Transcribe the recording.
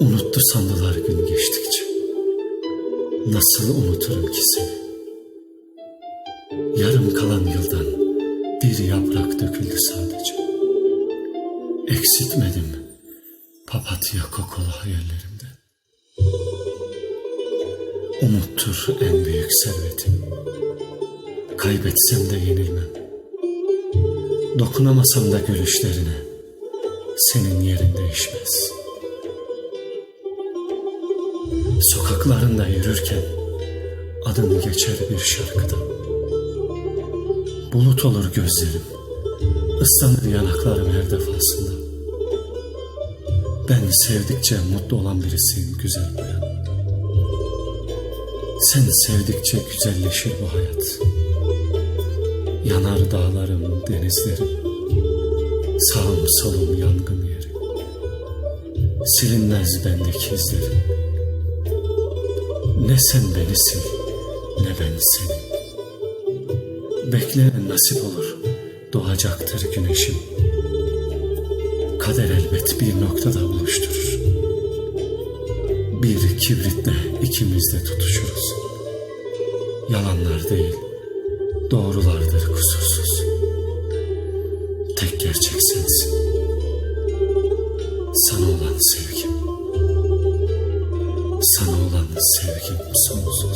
Unuttu sandılar gün geçtikçe. Nasıl unuturum ki seni? Yarım kalan yıldan bir yaprak döküldü sadece. Eksiltmedim papatya kokulu hayallerimde. Umuttur en büyük servetim. Kaybetsem de yenilmem. Dokunamasam da gülüşlerine senin yerin değişmez. Sokaklarında yürürken adın geçer bir şarkıda. Bulut olur gözlerim, ıslanır yanaklarım her defasında. Ben sevdikçe mutlu olan birisiyim güzel bayan. Sen sevdikçe güzelleşir bu hayat. Yanar dağlarım, denizlerim. Sağım solum yangın yeri. Silinmez bendeki izlerim. Ne sen beni sil, ne ben seni. Beklenen nasip olur, doğacaktır güneşim. Kader elbet bir noktada buluşturur. Bir kibritle ikimiz de tutuşuruz. Yalanlar değil, doğrulardır kusursuz. Tek gerçek sensin. Sana olan sevgim. Sana olan sevgim sonsuz.